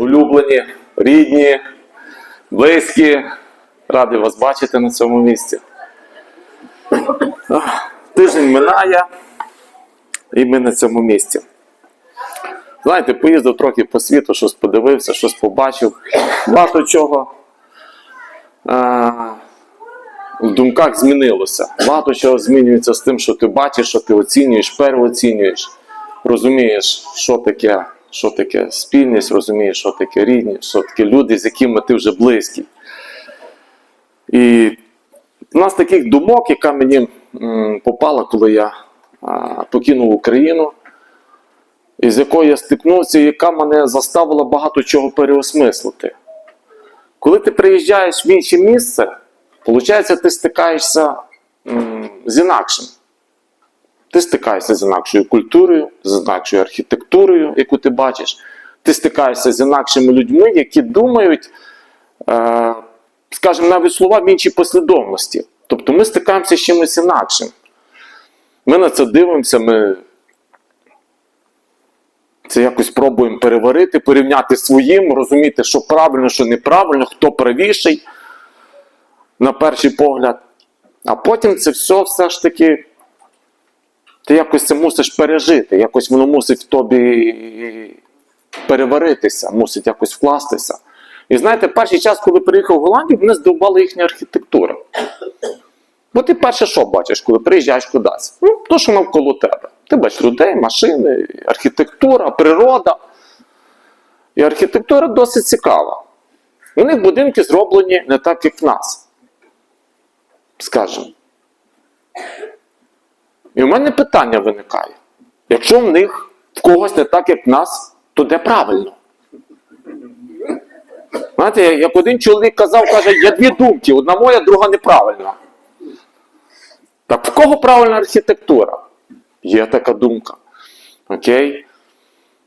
улюблені, рідні, близькі. Радий вас бачити на цьому місці. Тиждень минає, і ми на цьому місці. Знаєте, поїздив трохи по світу, щось подивився, щось побачив. Багато чого в думках змінилося. Багато чого змінюється з тим, що ти бачиш, що ти оцінюєш, переоцінюєш, розумієш, що таке, що таке спільність, розумієш, що таке рідність, що таке люди, з якими ти вже близький. І у нас таких думок, яка мені м, попала, коли я а, покинув Україну, і з якою я стикнувся, яка мене заставила багато чого переосмислити. Коли ти приїжджаєш в інше місце, виходить, ти стикаєшся м, з інакшим. Ти стикаєшся з інакшою культурою, з інакшою архітектурою, яку ти бачиш. Ти стикаєшся з інакшими людьми, які думають, е, скажімо, навіть слова в іншій послідовності. Тобто ми стикаємося з чимось інакшим. Ми на це дивимося, ми це якось пробуємо переварити, порівняти своїм, розуміти, що правильно, що неправильно, хто правіший на перший погляд. А потім це все все ж таки. Ти якось це мусиш пережити, якось воно мусить в тобі переваритися, мусить якось вкластися. І знаєте, перший час, коли приїхав в Голландію, мене здивувала їхня архітектура. Бо ти перше що бачиш, коли приїжджаєш кудись? Ну, то, що навколо тебе. Ти бачиш людей, машини, архітектура, природа. І архітектура досить цікава. У них будинки зроблені не так, як в нас. Скажемо. І в мене питання виникає: якщо в них в когось не так, як в нас, то де правильно? Знаєте, як один чоловік казав, каже, є дві думки: одна моя, друга неправильна. Так в кого правильна архітектура? Є така думка. Окей?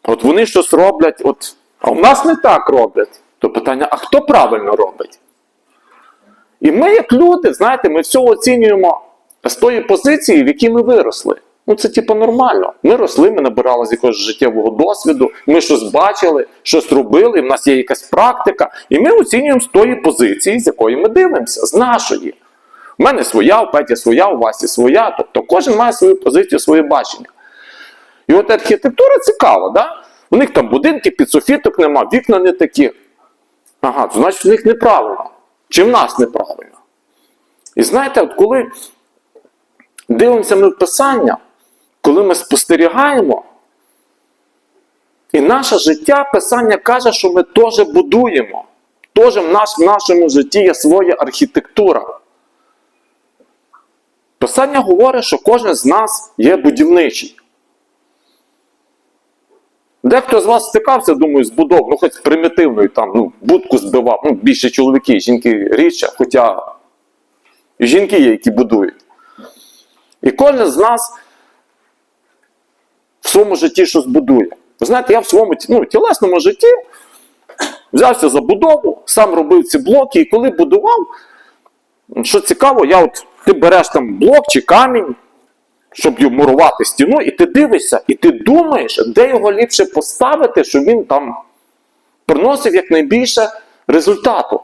От вони щось роблять, от, а в нас не так роблять. То питання: а хто правильно робить? І ми, як люди, знаєте, ми все оцінюємо з тої позиції, в якій ми виросли. Ну, це типу нормально. Ми росли, ми набирали з якогось життєвого досвіду, ми щось бачили, щось робили, в нас є якась практика, і ми оцінюємо з тої позиції, з якої ми дивимося, з нашої. У мене своя, у Петі своя, у Васі своя. Тобто кожен має свою позицію, своє бачення. І от архітектура цікава, да? У них там будинки, підсофіток нема, вікна не такі. Ага, то значить в них неправильно. Чи в нас неправильно? І знаєте, от коли дивимося ми Писання, коли ми спостерігаємо, і наше життя Писання каже, що ми теж будуємо. Теж в, наш, в нашому житті є своя архітектура. Писання говорить, що кожен з нас є будівничий. Дехто з вас стикався, думаю, з будов, ну хоч примітивною там, ну, будку збивав, ну, більше чоловіки, жінки рідше, хоча жінки є, які будують. І кожен з нас в своєму житті щось будує. Ви знаєте, я в своєму ну, тілесному житті взявся за будову, сам робив ці блоки, і коли будував, що цікаво, я от, ти береш там блок чи камінь, щоб мурувати стіну, і ти дивишся, і ти думаєш, де його ліпше поставити, щоб він там приносив якнайбільше результату.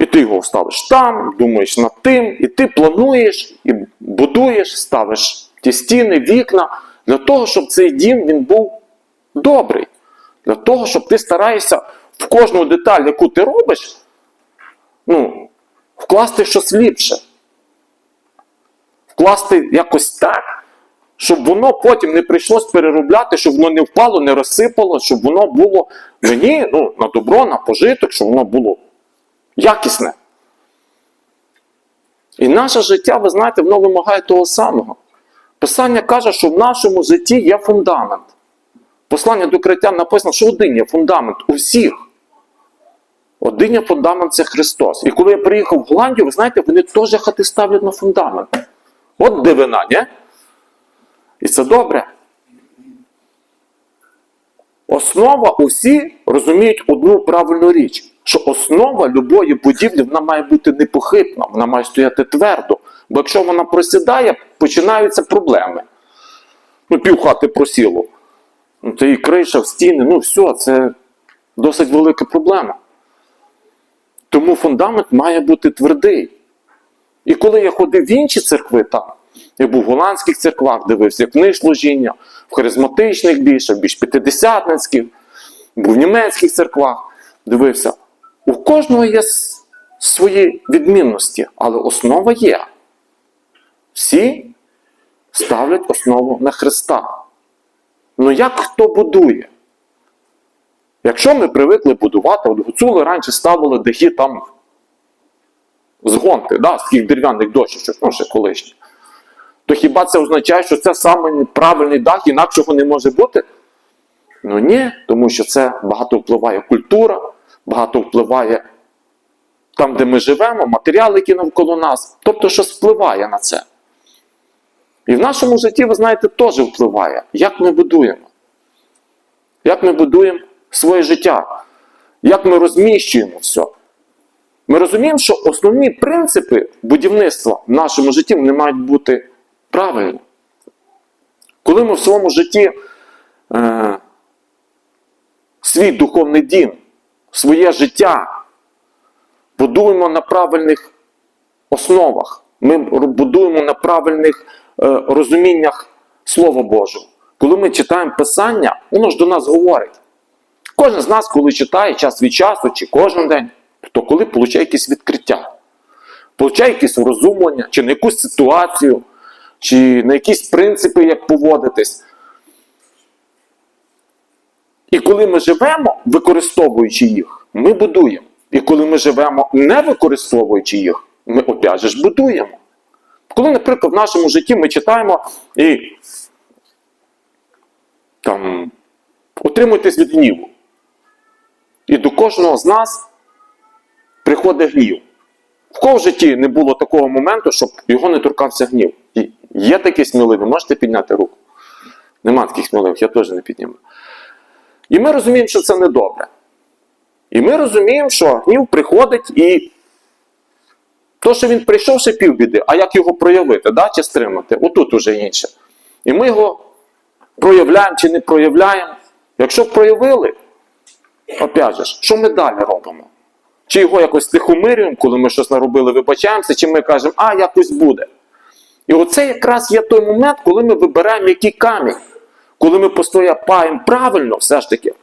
І ти його ставиш там, думаєш над тим, і ти плануєш, і будуєш, ставиш ті стіни, вікна для того, щоб цей дім він був добрий. Для того, щоб ти стараєшся в кожну деталь, яку ти робиш, ну, вкласти щось ліпше. Вкласти якось так, щоб воно потім не прийшлось переробляти, щоб воно не впало, не розсипало, щоб воно було мені ну, на добро, на пожиток, щоб воно було якісне. І наше життя, ви знаєте, воно вимагає того самого. Писання каже, що в нашому житті є фундамент. Послання до критян написано, що один є фундамент у всіх. Один є фундамент це Христос. І коли я приїхав в Голландію, ви знаєте, вони теж хати ставлять на фундамент. От дивина, ні? І це добре. Основа усі розуміють одну правильну річ, що основа любої будівлі вона має бути непохитна, вона має стояти твердо. Бо якщо вона просідає, починаються проблеми. Ну, півхати просіло. Ну, це і криша, стіни, ну все, це досить велика проблема. Тому фундамент має бути твердий. І коли я ходив в інші церкви, там, я був в голландських церквах, дивився книг служіння, в харизматичних більше, більш п'ятидесятницьких, був в німецьких церквах, дивився. У кожного є свої відмінності, але основа є. Всі ставлять основу на Христа. Ну як хто будує? Якщо ми привикли будувати, от гуцули раніше ставили дахи там з гонти, да, з таких дерев'яних дощечок, ну ще колишні. То хіба це означає, що це саме правильний дах, інакшого не може бути? Ну ні, тому що це багато впливає культура, багато впливає там, де ми живемо, матеріали, які навколо нас. Тобто щось впливає на це. І в нашому житті, ви знаєте, теж впливає, як ми будуємо. Як ми будуємо своє життя, як ми розміщуємо все. Ми розуміємо, що основні принципи будівництва в нашому житті вони мають бути правильні. Коли ми в своєму житті е, свій духовний дім, своє життя будуємо на правильних основах, ми будуємо на правильних е, розуміннях Слова Божого. Коли ми читаємо Писання, воно ж до нас говорить. Кожен з нас, коли читає час від часу, чи кожен день, то коли получає якесь відкриття, получає якесь розумлення, чи на якусь ситуацію, чи на якісь принципи, як поводитись. І коли ми живемо, використовуючи їх, ми будуємо. І коли ми живемо, не використовуючи їх, ми опять ж будуємо. Коли, наприклад, в нашому житті ми читаємо і там, утримуйтесь від гніву. І до кожного з нас приходить гнів. В кого в житті не було такого моменту, щоб його не торкався гнів? Є такі сміливі, можете підняти руку? Нема таких сміливих, я теж не підніму. І ми розуміємо, що це недобре. І ми розуміємо, що гнів приходить і то, що він прийшов, ще півбіди, а як його проявити, да, чи стримати? Отут уже інше. І ми його проявляємо чи не проявляємо. Якщо проявили, опять же, що ми далі робимо? Чи його якось тихомирюємо, коли ми щось наробили, вибачаємося, чи ми кажемо, а якось буде. І оце якраз є той момент, коли ми вибираємо який камінь. Коли ми постояпаємо правильно, все ж таки,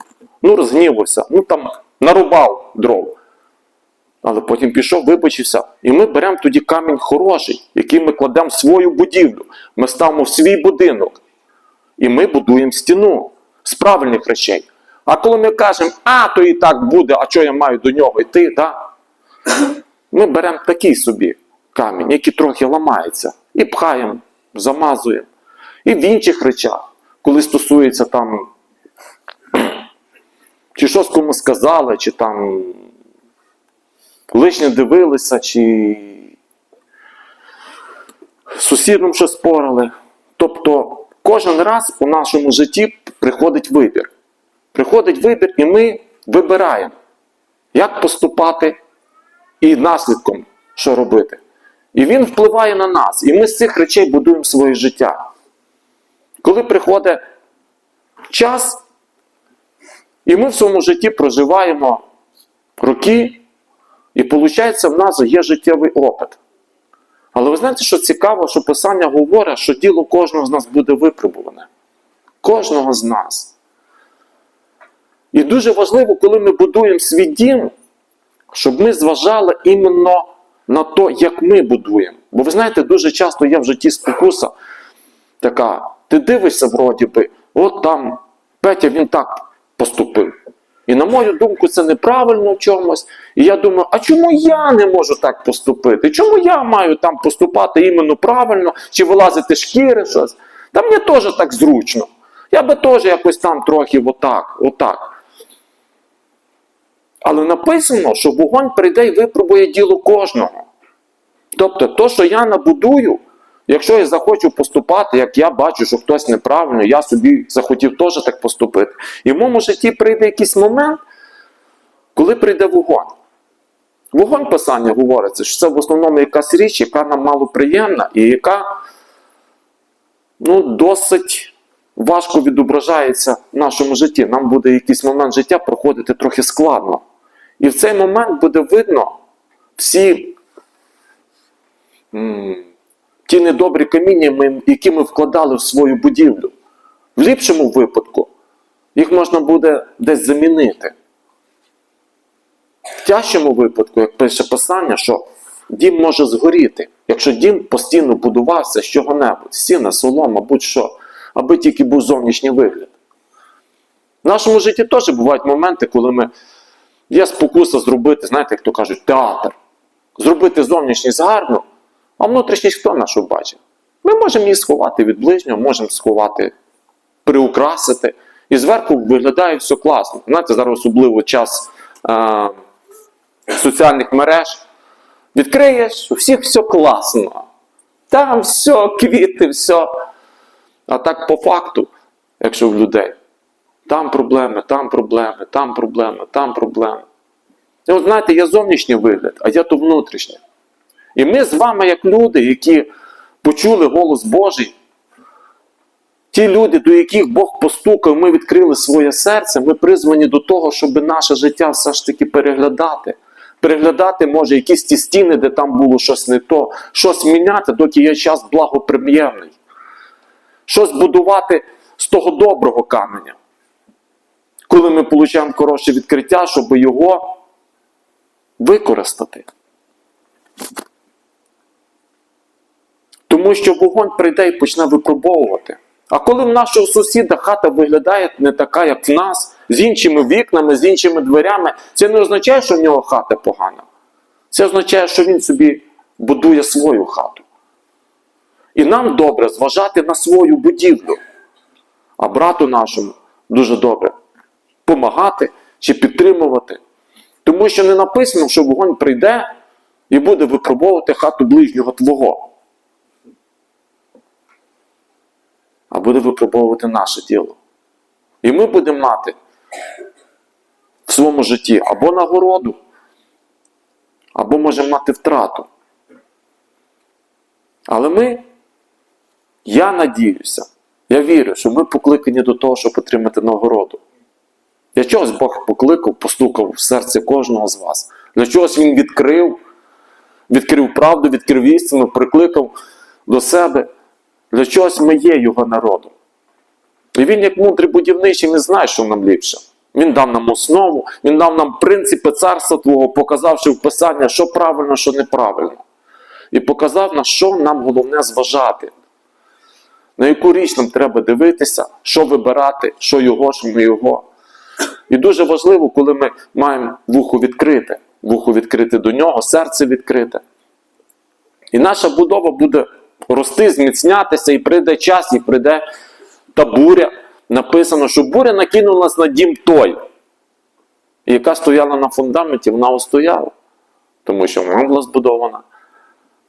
ну розгнівався, ну там нарубав дров. Але потім пішов, вибачився. І ми беремо тоді камінь хороший, який ми кладемо в свою будівлю. Ми ставимо в свій будинок. І ми будуємо стіну з правильних речей. А коли ми кажемо, а то і так буде, а що я маю до нього йти, да? ми беремо такий собі камінь, який трохи ламається, і пхаємо, замазуємо. І в інших речах, коли стосується там, чи щось кому сказали, чи там лишнє дивилися, чи сусідом щось спорили. Тобто кожен раз у нашому житті приходить вибір. Приходить вибір, і ми вибираємо, як поступати і наслідком, що робити. І він впливає на нас. І ми з цих речей будуємо своє життя. Коли приходить час, і ми в своєму житті проживаємо роки, і виходить, в нас є життєвий опит. Але ви знаєте, що цікаво, що Писання говорить, що діло кожного з нас буде випробуване. Кожного з нас. І дуже важливо, коли ми будуємо свій дім, щоб ми зважали іменно на те, як ми будуємо. Бо ви знаєте, дуже часто є в житті спокуса така, ти дивишся, вроді би, от там Петя він так поступив. І на мою думку, це неправильно в чомусь. І я думаю, а чому я не можу так поступити? Чому я маю там поступати іменно правильно, чи вилазити шкіри щось? Та мені теж так зручно. Я би теж якось там трохи отак, отак. Але написано, що вогонь прийде і випробує діло кожного. Тобто, то, що я набудую, якщо я захочу поступати, як я бачу, що хтось неправильно, я собі захотів теж так поступити. І в моєму житті прийде якийсь момент, коли прийде вогонь. Вогонь писання говориться, що це в основному якась річ, яка нам мало приємна і яка ну, досить важко відображається в нашому житті. Нам буде якийсь момент життя проходити трохи складно. І в цей момент буде видно всі ті недобрі каміння, які ми вкладали в свою будівлю. В ліпшому випадку їх можна буде десь замінити. В тяжчому випадку, як пише писання, що дім може згоріти, якщо дім постійно будувався з чого-небудь, стіна, солома, будь-що, аби тільки був зовнішній вигляд. В нашому житті теж бувають моменти, коли ми є спокуса зробити, знаєте, як то кажуть, театр. Зробити зовнішність гарно, а внутрішність хто нашу бачить? Ми можемо її сховати від ближнього, можемо сховати, приукрасити. І зверху виглядає все класно. Знаєте, зараз особливо час е, соціальних мереж. Відкриєш, у всіх все класно. Там все, квіти, все. А так по факту, якщо в людей, там проблеми, там проблеми, там проблеми, там проблеми. І от знаєте, є зовнішній вигляд, а є то внутрішнє. І ми з вами, як люди, які почули голос Божий, ті люди, до яких Бог постукав, ми відкрили своє серце, ми призвані до того, щоб наше життя все ж таки переглядати. Переглядати, може, якісь ті стіни, де там було щось не то, щось міняти, доки є час благоприємний. Щось будувати з того доброго каменя. Коли ми отримуємо хороше відкриття, щоб його використати. Тому що вогонь прийде і почне випробовувати. А коли в нашого сусіда хата виглядає не така, як в нас, з іншими вікнами, з іншими дверями, це не означає, що в нього хата погана. Це означає, що він собі будує свою хату. І нам добре зважати на свою будівлю. А брату нашому дуже добре помагати чи підтримувати. Тому що не написано, що вогонь прийде і буде випробовувати хату ближнього твого. А буде випробовувати наше тіло. І ми будемо мати в своєму житті або нагороду, або можемо мати втрату. Але ми, я надіюся, я вірю, що ми покликані до того, щоб отримати нагороду. Для чогось Бог покликав, постукав в серце кожного з вас. Для чогось Він відкрив, відкрив правду, відкрив істину, прикликав до себе. Для чогось ми є його народом. І він, як мудрий будівничий, він знає, що нам ліпше. Він дав нам основу, він дав нам принципи царства Твого, показавши в Писання, що правильно, що неправильно. І показав на що нам головне зважати. На яку річ нам треба дивитися, що вибирати, що його, що не його. І дуже важливо, коли ми маємо вухо відкрите, вухо відкрите до нього, серце відкрите. І наша будова буде рости, зміцнятися, і прийде час, і прийде та буря. Написано, що буря накинулась на дім той, яка стояла на фундаменті, вона устояла. Тому що вона була збудована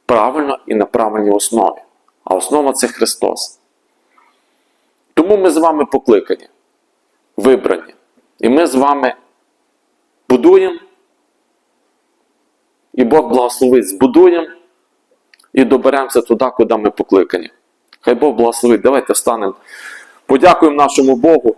правильно і на правильній основі. А основа це Христос. Тому ми з вами покликані, вибрані. І ми з вами будуємо, і Бог благословить, збудуємо і доберемося туди, куди ми покликані. Хай Бог благословить. Давайте встанемо. Подякуємо нашому Богу